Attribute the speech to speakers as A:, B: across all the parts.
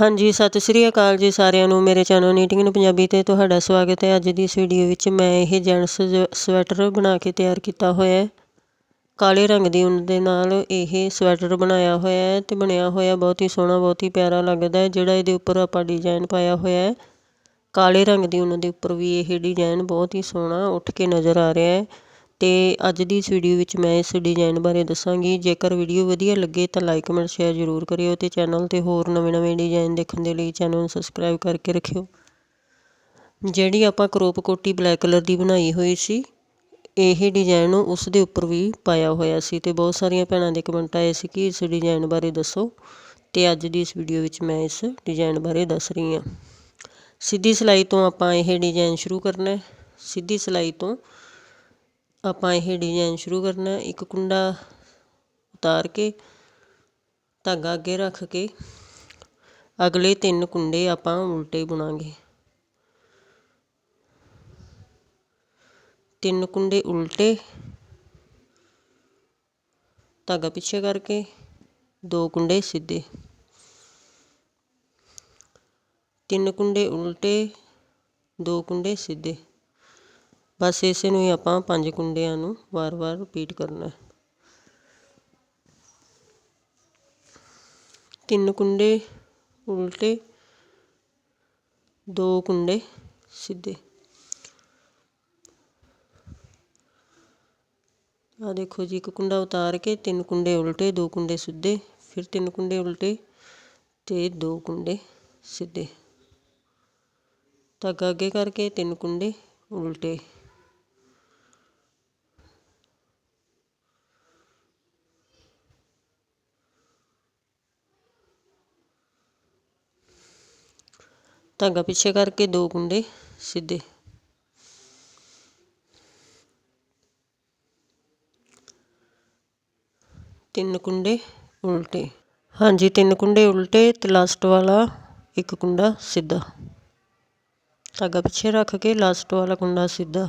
A: ਹਾਂਜੀ, ਸਤਿ ਸ਼੍ਰੀ ਅਕਾਲ ਜੀ ਸਾਰਿਆਂ ਨੂੰ। ਮੇਰੇ ਚੈਨਲ ਨੀਟਿੰਗ ਨੂੰ ਪੰਜਾਬੀ 'ਤੇ ਤੁਹਾਡਾ ਸਵਾਗਤ ਹੈ। ਅੱਜ ਦੀ ਇਸ ਵੀਡੀਓ ਵਿੱਚ ਮੈਂ ਇਹ ਜੈਂਟਸ ਜ- ਸਵੈਟਰ ਬਣਾ ਕੇ ਤਿਆਰ ਕੀਤਾ ਹੋਇਆ ਹੈ। ਕਾਲੇ ਰੰਗ ਦੀ ਉੱਨ ਦੇ ਨਾਲ ਇਹ ਸਵੈਟਰ ਬਣਾਇਆ ਹੋਇਆ ਹੈ ਤੇ ਬਣਿਆ ਹੋਇਆ ਬਹੁਤ ਹੀ ਸੋਹਣਾ, ਬਹੁਤ ਹੀ ਪਿਆਰਾ ਲੱਗਦਾ ਹੈ, ਜਿਹੜਾ ਇਹਦੇ ਉੱਪਰ ਆਪਾਂ ਡਿਜ਼ਾਈਨ ਪਾਇਆ ਹੋਇਆ ਹੈ। ਕਾਲੇ ਰੰਗ ਦੀ ਉੱਨ ਦੇ ਉੱਪਰ ਵੀ ਇਹ ਡਿਜ਼ਾਈਨ ਬਹੁਤ ਹੀ ਸੋਹਣਾ ਉੱਠ ਕੇ ਨਜ਼ਰ ਆ ਰਿਹਾ ਹੈ। ਅਤੇ ਅੱਜ ਦੀ ਇਸ ਵੀਡੀਓ ਵਿੱਚ ਮੈਂ ਇਸ ਡਿਜ਼ਾਈਨ ਬਾਰੇ ਦੱਸਾਂਗੀ। ਜੇਕਰ ਵੀਡੀਓ ਵਧੀਆ ਲੱਗੇ ਤਾਂ ਲਾਈਕ ਕਮੈਂਟ ਸ਼ੇਅਰ ਜ਼ਰੂਰ ਕਰਿਓ ਅਤੇ ਚੈਨਲ ਤੇ ਹੋਰ ਨਵੇਂ-ਨਵੇਂ ਡਿਜ਼ਾਈਨ ਦੇਖਣ ਦੇ ਲਈ ਚੈਨਲ ਨੂੰ ਸਬਸਕ੍ਰਾਈਬ ਕਰਕੇ ਰੱਖਿਓ। ਜਿਹੜੀ ਆਪਾਂ ਕਰੋਪ ਕੋਟੀ ਬਲੈਕ ਕਲਰ ਦੀ ਬਣਾਈ ਹੋਈ ਸੀ, ਇਹ ਡਿਜ਼ਾਈਨ ਉਸ ਦੇ ਉੱਪਰ ਵੀ ਪਾਇਆ ਹੋਇਆ ਸੀ ਤੇ ਬਹੁਤ ਸਾਰੀਆਂ ਭੈਣਾਂ ਦੇ ਕਮੈਂਟ ਆਏ ਸੀ ਕਿ ਇਸ ਡਿਜ਼ਾਈਨ ਬਾਰੇ ਦੱਸੋ ਤੇ ਅੱਜ ਦੀ ਇਸ ਵੀਡੀਓ ਵਿੱਚ ਮੈਂ ਇਸ ਡਿਜ਼ਾਈਨ ਬਾਰੇ ਦੱਸ ਰਹੀ ਹਾਂ। ਸਿੱਧੀ ਸਿਲਾਈ ਤੋਂ ਆਪਾਂ ਇਹ ਡਿਜ਼ਾਈਨ ਸ਼ੁਰੂ ਕਰਨਾ ਹੈ। ਸਿੱਧੀ ਸਿਲਾਈ ਤੋਂ ਆਪਾਂ ਇਹ ਡਿਜ਼ਾਇਨ ਸ਼ੁਰੂ ਕਰਨਾ, ਇੱਕ ਕੁੰਡਾ ਉਤਾਰ ਕੇ, ਧਾਗਾ ਅੱਗੇ ਰੱਖ ਕੇ, ਅਗਲੇ ਤਿੰਨ ਕੁੰਡੇ ਆਪਾਂ ਉਲਟੇ ਬੁਣਾਂਗੇ। ਤਿੰਨ ਕੁੰਡੇ ਉਲਟੇ, ਧਾਗਾ ਪਿੱਛੇ ਕਰਕੇ, ਦੋ ਕੁੰਡੇ ਸਿੱਧੇ। ਤਿੰਨ ਕੁੰਡੇ ਉਲਟੇ, ਦੋ ਕੁੰਡੇ ਸਿੱਧੇ। ਬਸ ਇਸੇ ਨੂੰ ਹੀ ਆਪਾਂ ਪੰਜ ਕੁੰਡਿਆਂ ਨੂੰ ਵਾਰ-ਵਾਰ ਰਿਪੀਟ ਕਰਨਾ ਤਿੰਨ ਕੁੰਡੇ ਉਲਟੇ, ਦੋ ਕੁੰਡੇ ਸਿੱਧੇ। ਆ ਦੇਖੋ ਜੀ, ਇੱਕ ਕੁੰਡਾ ਉਤਾਰ ਕੇ ਤਿੰਨ ਕੁੰਡੇ ਉਲਟੇ, ਦੋ ਕੁੰਡੇ ਸਿੱਧੇ, ਫਿਰ ਤਿੰਨ ਕੁੰਡੇ ਉਲਟੇ ਤੇ ਦੋ ਕੁੰਡੇ ਸਿੱਧੇ। ਧਾਗਾ ਅੱਗੇ ਕਰਕੇ ਤਿੰਨ ਕੁੰਡੇ ਉਲਟੇ। ਧਾਗਾ ਪਿੱਛੇ ਕਰਕੇ ਦੋ ਕੁੰਡੇ ਸਿੱਧੇ। ਤਿੰਨ ਕੁੰਡੇ ਉਲਟੇ। ਹਾਂਜੀ, ਤਿੰਨ ਕੁੰਡੇ ਉਲਟੇ ਤੇ ਲਾਸਟ ਵਾਲਾ ਇੱਕ ਕੁੰਡਾ ਸਿੱਧਾ। ਧਾਗਾ ਪਿੱਛੇ ਰੱਖ ਕੇ ਲਾਸਟ ਵਾਲਾ ਕੁੰਡਾ ਸਿੱਧਾ।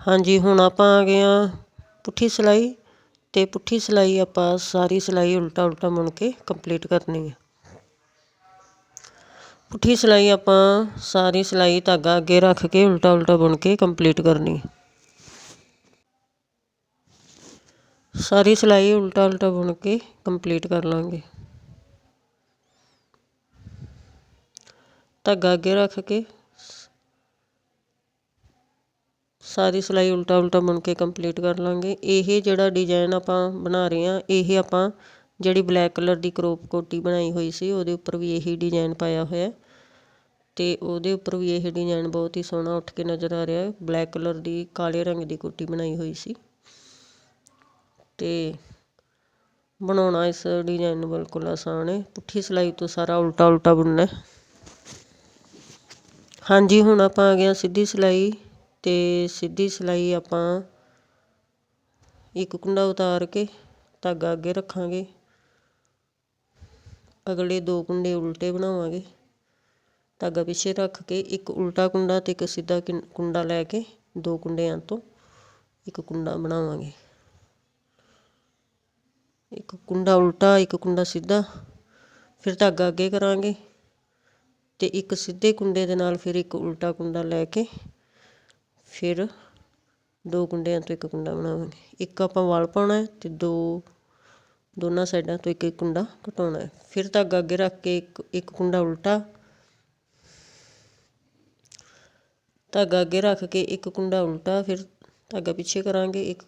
A: ਹਾਂਜੀ, ਹੁਣ ਆਪਾਂ ਆ ਗਏ ਆ ਪੁੱਠੀ ਸਿਲਾਈ ਤੇ ਪੁੱਠੀ ਸਿਲਾਈ ਆਪਾਂ ਸਾਰੀ ਸਿਲਾਈ ਉਲਟਾ ਉਲਟਾ ਮੁੜ ਕੇ ਕੰਪਲੀਟ ਕਰਨੀ ਹੈ। ਪੁੱਠੀ ਸਿਲਾਈ ਆਪਾਂ ਸਾਰੀ ਸਿਲਾਈ ਧਾਗਾ ਅੱਗੇ ਰੱਖ ਕੇ ਉਲਟਾ ਉਲਟਾ ਬੁਣ ਕੇ ਕੰਪਲੀਟ ਕਰਨੀ। ਹੈ ਸਾਰੀ ਸਿਲਾਈ ਉਲਟਾ ਉਲਟਾ ਬੁਣ ਕੇ ਕੰਪਲੀਟ ਕਰ ਲਾਂਗੇ। ਧਾਗਾ ਅੱਗੇ ਰੱਖ ਕੇ ਸਾਰੀ ਸਿਲਾਈ ਉਲਟਾ ਉਲਟਾ ਬੁਣ ਕੇ ਕੰਪਲੀਟ ਕਰ ਲਾਂਗੇ। ਇਹ ਜਿਹੜਾ ਡਿਜ਼ਾਈਨ ਆਪਾਂ ਬਣਾ ਰਹੇ ਆ ਇਹ ਆਪਾਂ ਜਿਹੜੀ ਬਲੈਕ ਕਲਰ ਦੀ ਕਰੋਪ ਕੋਟੀ ਬਣਾਈ ਹੋਈ ਸੀ, ਉਹਦੇ ਉੱਪਰ ਵੀ ਇਹੀ ਡਿਜ਼ਾਈਨ ਪਾਇਆ ਹੋਇਆ। ਤੇ ਉਹਦੇ ਉੱਪਰ ਵੀ ਇਹ ਡਿਜ਼ਾਈਨ ਬਹੁਤ ਹੀ ਸੋਹਣਾ ਉੱਠ ਕੇ ਨਜ਼ਰ ਆ ਰਿਹਾ। ਹੈ ਬਲੈਕ ਕਲਰ ਦੀ ਕਾਲੇ ਰੰਗ ਦੀ ਕੋਟੀ ਬਣਾਈ ਹੋਈ ਸੀ। ਤੇ ਬਣਾਉਣਾ ਇਸ ਡਿਜ਼ਾਈਨ ਨੂੰ ਬਿਲਕੁਲ ਆਸਾਨ ਹੈ। ਪੁੱਠੀ ਸਿਲਾਈ ਤੋਂ ਸਾਰਾ ਉਲਟਾ ਉਲਟਾ ਬੁਣਨਾ ਹਾਂਜੀ, ਹੁਣ ਆਪਾਂ ਆ ਗਏ ਸਿੱਧੀ ਸਿਲਾਈ। ਤੇ ਸਿੱਧੀ ਸਿਲਾਈ ਆਪਾਂ ਇੱਕ ਕੁੰਡਾ ਉਤਾਰ ਕੇ ਧਾਗਾ ਅੱਗੇ ਰੱਖਾਂਗੇ। ਅਗਲੇ ਦੋ ਕੁੰਡੇ ਉਲਟੇ ਬਣਾਵਾਂਗੇ। ਧਾਗਾ ਪਿੱਛੇ ਰੱਖ ਕੇ ਇੱਕ ਉਲਟਾ ਕੁੰਡਾ ਤੇ ਇੱਕ ਸਿੱਧਾ ਕੁੰਡਾ ਲੈ ਕੇ ਦੋ ਕੁੰਡਿਆਂ ਤੋਂ ਇੱਕ ਕੁੰਡਾ ਬਣਾਵਾਂਗੇ। ਇੱਕ ਕੁੰਡਾ ਉਲਟਾ, ਇੱਕ ਕੁੰਡਾ ਸਿੱਧਾ, ਫਿਰ ਧਾਗਾ ਅੱਗੇ ਕਰਾਂਗੇ ਤੇ ਇੱਕ ਸਿੱਧੇ ਕੁੰਡੇ ਦੇ ਨਾਲ ਫਿਰ ਇੱਕ ਉਲਟਾ ਕੁੰਡਾ ਲੈ ਕੇ ਫਿਰ ਦੋ ਕੁੰਡਿਆਂ ਤੋਂ ਇੱਕ ਕੁੰਡਾ ਬਣਾਵਾਂਗੇ। ਇੱਕ ਆਪਾਂ ਵਲ ਪਾਉਣਾ ਹੈ ਤੇ ਦੋ ਦੋਨਾਂ ਸਾਈਡਾਂ ਤੋਂ ਇੱਕ ਇੱਕ ਕੁੰਡਾ ਘਟਾਉਣਾ ਹੈ। ਫਿਰ ਧਾਗਾ ਅੱਗੇ ਰੱਖ ਕੇ ਇੱਕ ਇੱਕ ਕੁੰਡਾ ਉਲਟਾ। ਧਾਗਾ ਅੱਗੇ ਰੱਖ ਕੇ ਇੱਕ ਕੁੰਡਾ ਉਲਟਾ, ਫਿਰ ਧਾਗਾ ਪਿੱਛੇ ਕਰਾਂਗੇ। ਇੱਕ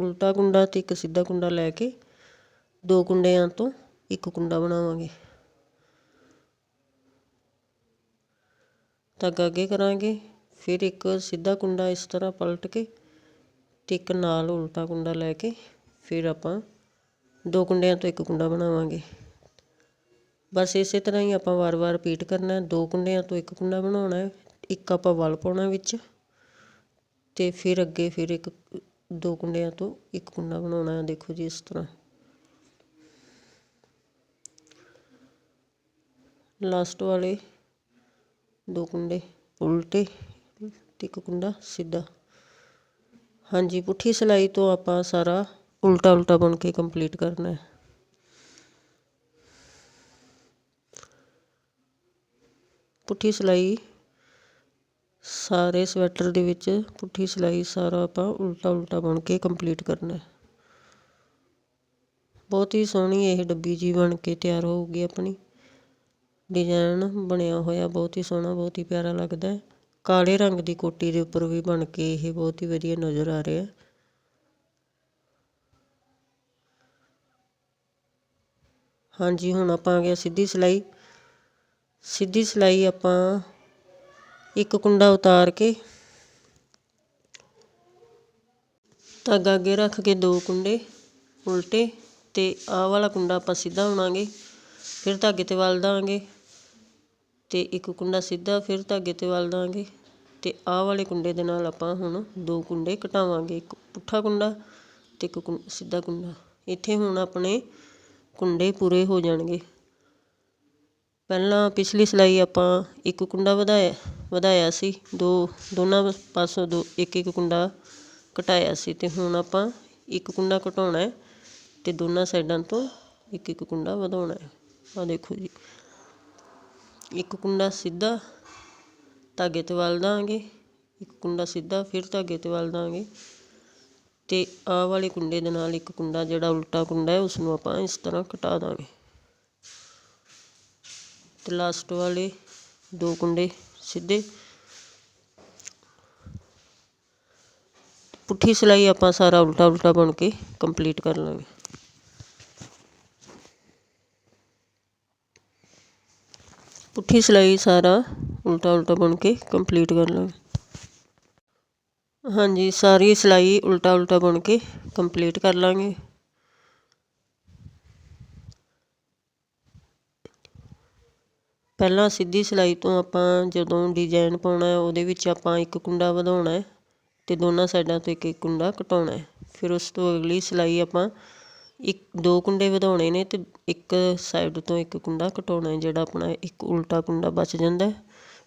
A: ਉਲਟਾ ਕੁੰਡਾ ਤੇ ਇੱਕ ਸਿੱਧਾ ਕੁੰਡਾ ਲੈ ਕੇ ਦੋ ਕੁੰਡਿਆਂ ਤੋਂ ਇੱਕ ਕੁੰਡਾ ਬਣਾਵਾਂਗੇ। ਧਾਗਾ ਅੱਗੇ ਕਰਾਂਗੇ, ਫਿਰ ਇੱਕ ਸਿੱਧਾ ਕੁੰਡਾ ਇਸ ਤਰ੍ਹਾਂ ਪਲਟ ਕੇ ਤੇ ਇੱਕ ਨਾਲ ਉਲਟਾ ਕੁੰਡਾ ਲੈ ਕੇ ਫਿਰ ਆਪਾਂ ਦੋ ਕੁੰਡਿਆਂ ਤੋਂ ਇੱਕ ਕੁੰਡਾ ਬਣਾਵਾਂਗੇ। ਬਸ ਇਸੇ ਤਰ੍ਹਾਂ ਹੀ ਆਪਾਂ ਵਾਰ-ਵਾਰ ਰਿਪੀਟ ਕਰਨਾ ਹੈ। ਦੋ ਕੁੰਡਿਆਂ ਤੋਂ ਇੱਕ ਕੁੰਡਾ ਬਣਾਉਣਾ ਹੈ। ਇੱਕ ਆਪਾਂ ਵਲ ਪਾਉਣਾ ਵਿੱਚ ਤੇ ਫਿਰ ਅੱਗੇ ਫਿਰ ਇੱਕ, ਦੋ ਕੁੰਡਿਆਂ ਤੋਂ ਇੱਕ ਕੁੰਡਾ ਬਣਾਉਣਾ ਹੈ। ਦੇਖੋ ਜੀ ਇਸ ਤਰ੍ਹਾਂ। ਲਾਸਟ ਵਾਲੇ ਦੋ ਕੁੰਡੇ, ਉਲਟੇ ਤੇ ਇੱਕ ਕੁੰਡਾ ਸਿੱਧਾ। ਹਾਂਜੀ, ਪੁੱਠੀ ਸਿਲਾਈ ਤੋਂ ਆਪਾਂ ਸਾਰਾ ਉਲਟਾ ਉਲਟਾ ਬੁਣ ਕੇ ਕੰਪਲੀਟ ਕਰਨਾ ਹੈ। ਪੁੱਠੀ ਸਿਲਾਈ, ਸਾਰੇ ਸਵੈਟਰ ਦੇ ਵਿੱਚ ਪੁੱਠੀ ਸਿਲਾਈ ਸਾਰਾ ਆਪਾਂ ਉਲਟਾ ਉਲਟਾ ਬੁਣ ਕੇ ਕੰਪਲੀਟ ਕਰਨਾ ਹੈ। ਬਹੁਤ ਹੀ ਸੋਹਣੀ ਇਹ ਡੱਬੀ ਜੀ ਬਣ ਕੇ ਤਿਆਰ ਹੋਊਗੀ ਆਪਣੀ। ਡਿਜ਼ਾਈਨ ਬਣਿਆ ਹੋਇਆ ਬਹੁਤ ਹੀ ਸੋਹਣਾ, ਬਹੁਤ ਹੀ ਪਿਆਰਾ ਲੱਗਦਾ ਹੈ। ਕਾਲੇ ਰੰਗ ਦੀ ਕੋਟੀ ਦੇ ਉੱਪਰ ਵੀ ਬਣ ਕੇ ਇਹ ਬਹੁਤ ਹੀ ਵਧੀਆ ਨਜ਼ਰ ਆ ਰਿਹਾ ਹੈ। ਹਾਂਜੀ, ਹੁਣ ਆਪਾਂ ਆ ਗਿਆ ਸਿੱਧੀ ਸਿਲਾਈ। ਸਿੱਧੀ ਸਿਲਾਈ ਆਪਾਂ ਇੱਕ ਕੁੰਡਾ ਉਤਾਰ ਕੇ ਧਾਗਾ ਅੱਗੇ ਰੱਖ ਕੇ ਦੋ ਕੁੰਡੇ ਉਲਟੇ ਤੇ ਆਹ ਵਾਲਾ ਕੁੰਡਾ ਆਪਾਂ ਸਿੱਧਾ ਬਣਾਂਗੇ ਫਿਰ ਧਾਗੇ ਤੇ ਵਲ ਦਾਂਗੇ ਤੇ ਇੱਕ ਕੁੰਡਾ ਸਿੱਧਾ ਫਿਰ ਧਾਗੇ ਤੇ ਵਲ ਦਾਂਗੇ ਤੇ ਆਹ ਵਾਲੇ ਕੁੰਡੇ ਦੇ ਨਾਲ ਆਪਾਂ ਹੁਣ ਦੋ ਕੁੰਡੇ ਘਟਾਵਾਂਗੇ ਇੱਕ ਪੁੱਠਾ ਕੁੰਡਾ ਤੇ ਇੱਕ ਸਿੱਧਾ ਕੁੰਡਾ। ਇੱਥੇ ਹੁਣ ਆਪਣੇ ਕੁੰਡੇ ਪੂਰੇ ਹੋ ਜਾਣਗੇ। ਪਹਿਲਾਂ ਪਿਛਲੀ ਸਿਲਾਈ ਆਪਾਂ ਇੱਕ ਕੁੰਡਾ ਵਧਾਇਆ ਵਧਾਇਆ ਸੀ। ਦੋ, ਦੋਨਾਂ ਪਾਸੋਂ ਦੋ, ਇੱਕ ਇੱਕ ਕੁੰਡਾ ਘਟਾਇਆ ਸੀ ਤੇ ਹੁਣ ਆਪਾਂ ਇੱਕ ਕੁੰਡਾ ਘਟਾਉਣਾ ਹੈ ਤੇ ਦੋਨਾਂ ਸਾਈਡਾਂ ਤੋਂ ਇੱਕ ਇੱਕ ਕੁੰਡਾ ਵਧਾਉਣਾ ਹੈ। ਆ ਦੇਖੋ ਜੀ। ਇੱਕ ਕੁੰਡਾ ਸਿੱਧਾ ਧਾਗੇ ਤੇ ਵਲ ਦਾਂਗੇ, ਇੱਕ ਕੁੰਡਾ ਸਿੱਧਾ ਫਿਰ ਧਾਗੇ ਤੇ ਵਲ ਦਾਂਗੇ। ਅਤੇ ਆਹ ਵਾਲੇ ਕੁੰਡੇ ਦੇ ਨਾਲ ਇੱਕ ਕੁੰਡਾ ਜਿਹੜਾ ਉਲਟਾ ਕੁੰਡਾ ਹੈ ਉਸ ਨੂੰ ਆਪਾਂ ਇਸ ਤਰ੍ਹਾਂ ਘਟਾ ਦਾਂਗੇ। ਤੇ ਲਾਸਟ ਵਾਲੇ ਦੋ ਕੁੰਡੇ ਸਿੱਧੇ। ਪੁੱਠੀ ਸਿਲਾਈ ਆਪਾਂ ਸਾਰਾ ਉਲਟਾ ਉਲਟਾ ਬਣ ਕੇ ਕੰਪਲੀਟ ਕਰ ਲਾਂਗੇ। ਪੁੱਠੀ ਸਿਲਾਈ ਸਾਰਾ ਉਲਟਾ ਉਲਟਾ ਬਣ ਕੇ ਕੰਪਲੀਟ ਕਰ ਲਾਂਗੇ। ਹਾਂਜੀ, ਸਾਰੀ ਸਿਲਾਈ ਉਲਟਾ ਉਲਟਾ ਬੁਣ ਕੇ ਕੰਪਲੀਟ ਕਰ ਲਾਂਗੇ। ਪਹਿਲਾਂ ਸਿੱਧੀ ਸਿਲਾਈ ਤੋਂ ਆਪਾਂ ਜਦੋਂ ਡਿਜ਼ਾਈਨ ਪਾਉਣਾ ਹੈ, ਉਹਦੇ ਵਿੱਚ ਆਪਾਂ ਇੱਕ ਕੁੰਡਾ ਵਧਾਉਣਾ ਹੈ ਤੇ ਦੋਨਾਂ ਸਾਈਡਾਂ ਤੋਂ ਇੱਕ ਇੱਕ ਕੁੰਡਾ ਘਟਾਉਣਾ ਹੈ। ਫਿਰ ਉਸ ਤੋਂ ਅਗਲੀ ਸਿਲਾਈ ਆਪਾਂ ਇੱਕ, ਦੋ ਕੁੰਡੇ ਵਧਾਉਣੇ ਨੇ ਤੇ ਇੱਕ ਸਾਈਡ ਤੋਂ ਇੱਕ ਕੁੰਡਾ ਘਟਾਉਣਾ ਹੈ, ਜਿਹੜਾ ਆਪਣਾ ਇੱਕ ਉਲਟਾ ਕੁੰਡਾ ਬਚ ਜਾਂਦਾ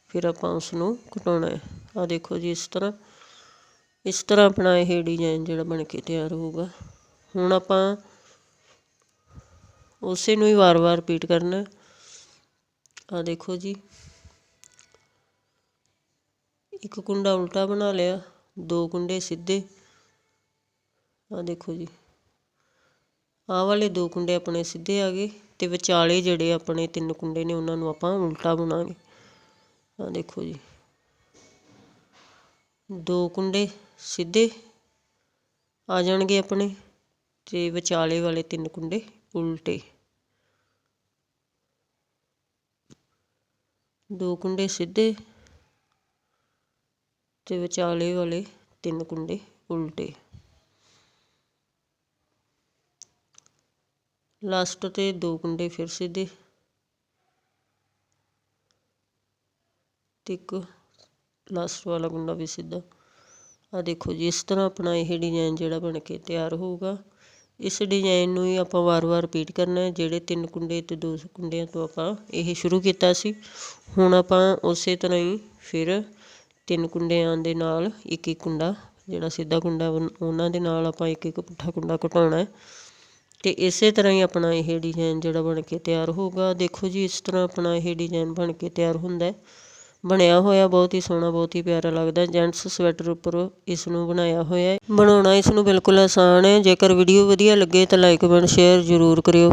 A: ਫਿਰ ਆਪਾਂ ਉਸ ਨੂੰ ਘਟਾਉਣਾ ਹੈ। ਆ ਦੇਖੋ ਜੀ, ਇਸ ਤਰ੍ਹਾਂ ਇਸ ਤਰ੍ਹਾਂ ਆਪਣਾ ਇਹ ਡਿਜਾਇਨ ਜਿਹੜਾ ਬਣ ਕੇ ਤਿਆਰ ਹੋਊਗਾ। ਹੁਣ ਆਪਾਂ ਉਸੇ ਨੂੰ ਹੀ ਵਾਰ-ਵਾਰ ਰਿਪੀਟ ਕਰਨਾ। ਆ ਦੇਖੋ ਜੀ। ਇੱਕ ਕੁੰਡਾ ਉਲਟਾ ਬਣਾ ਲਿਆ, ਦੋ ਕੁੰਡੇ ਸਿੱਧੇ। ਆ ਦੇਖੋ ਜੀ। ਆਹ ਵਾਲੇ ਦੋ ਕੁੰਡੇ ਆਪਣੇ ਸਿੱਧੇ ਆ ਗਏ ਤੇ ਵਿਚਾਲੇ ਜਿਹੜੇ ਆਪਣੇ ਤਿੰਨ ਕੁੰਡੇ ਨੇ ਉਹਨਾਂ ਨੂੰ ਆਪਾਂ ਉਲਟਾ ਬਣਾਵਾਂਗੇ ਆ ਦੇਖੋ ਜੀ। ਦੋ ਕੁੰਡੇ। ਸਿੱਧੇ ਆ ਜਾਣਗੇ ਆਪਣੇ ਤੇ ਵਿਚਾਲੇ ਵਾਲੇ ਤਿੰਨ ਕੁੰਡੇ ਉਲਟੇ। ਦੋ ਕੁੰਡੇ ਸਿੱਧੇ ਤੇ ਵਿਚਾਲੇ ਵਾਲੇ ਤਿੰਨ ਕੁੰਡੇ ਉਲਟੇ। ਲਾਸਟ ਤੇ ਦੋ ਕੁੰਡੇ ਫਿਰ ਸਿੱਧੇ। ਤੇ ਇੱਕ ਲਾਸਟ ਵਾਲਾ ਕੁੰਡਾ ਵੀ ਸਿੱਧਾ। ਆ ਦੇਖੋ ਜੀ, ਇਸ ਤਰ੍ਹਾਂ ਆਪਣਾ ਇਹ ਡਿਜ਼ਾਈਨ ਜਿਹੜਾ ਬਣ ਕੇ ਤਿਆਰ ਹੋਊਗਾ। ਇਸ ਡਿਜ਼ਾਈਨ ਨੂੰ ਹੀ ਆਪਾਂ ਵਾਰ-ਵਾਰ ਰਿਪੀਟ ਕਰਨਾ ਹੈ। ਜਿਹੜੇ ਤਿੰਨ ਕੁੰਡੇ ਤੇ ਦੋ ਕੁੰਡਿਆਂ ਤੋਂ ਆਪਾਂ ਇਹ ਸ਼ੁਰੂ ਕੀਤਾ ਸੀ, ਹੁਣ ਆਪਾਂ ਉਸੇ ਤਰ੍ਹਾਂ ਹੀ ਫਿਰ ਤਿੰਨ ਕੁੰਡਿਆਂ ਦੇ ਨਾਲ ਇੱਕ ਇੱਕ ਕੁੰਡਾ, ਜਿਹੜਾ ਸਿੱਧਾ ਕੁੰਡਾ ਉਹਨਾਂ ਦੇ ਨਾਲ ਆਪਾਂ ਇੱਕ ਇੱਕ ਪੁੱਠਾ ਕੁੰਡਾ ਘਟਾਉਣਾ ਹੈ। ਤੇ ਇਸੇ ਤਰ੍ਹਾਂ ਹੀ ਆਪਣਾ ਇਹ ਡਿਜ਼ਾਈਨ ਜਿਹੜਾ ਬਣ ਕੇ ਤਿਆਰ ਹੋਊਗਾ। ਦੇਖੋ ਜੀ, ਇਸ ਤਰ੍ਹਾਂ ਆਪਣਾ ਇਹ ਡਿਜ਼ਾਈਨ ਬਣ ਕੇ ਤਿਆਰ ਹੁੰਦਾ ਹੈ। ਬਣਿਆ ਹੋਇਆ, ਬਹੁਤ ਹੀ ਸੋਹਣਾ, ਬਹੁਤ ਹੀ ਪਿਆਰਾ ਲੱਗਦਾ। ਜੈਂਟਸ ਸਵੈਟਰ ਉੱਪਰ ਇਸ ਨੂੰ ਬਣਾਇਆ ਹੋਇਆ ਹੈ। ਬਣਾਉਣਾ ਇਸ ਨੂੰ ਬਿਲਕੁਲ ਆਸਾਨ ਹੈ। ਜੇਕਰ ਵੀਡੀਓ ਵਧੀਆ ਲੱਗੇ ਤਾਂ ਲਾਈਕ ਕਮੈਂਟ ਸ਼ੇਅਰ ਜ਼ਰੂਰ ਕਰਿਓ।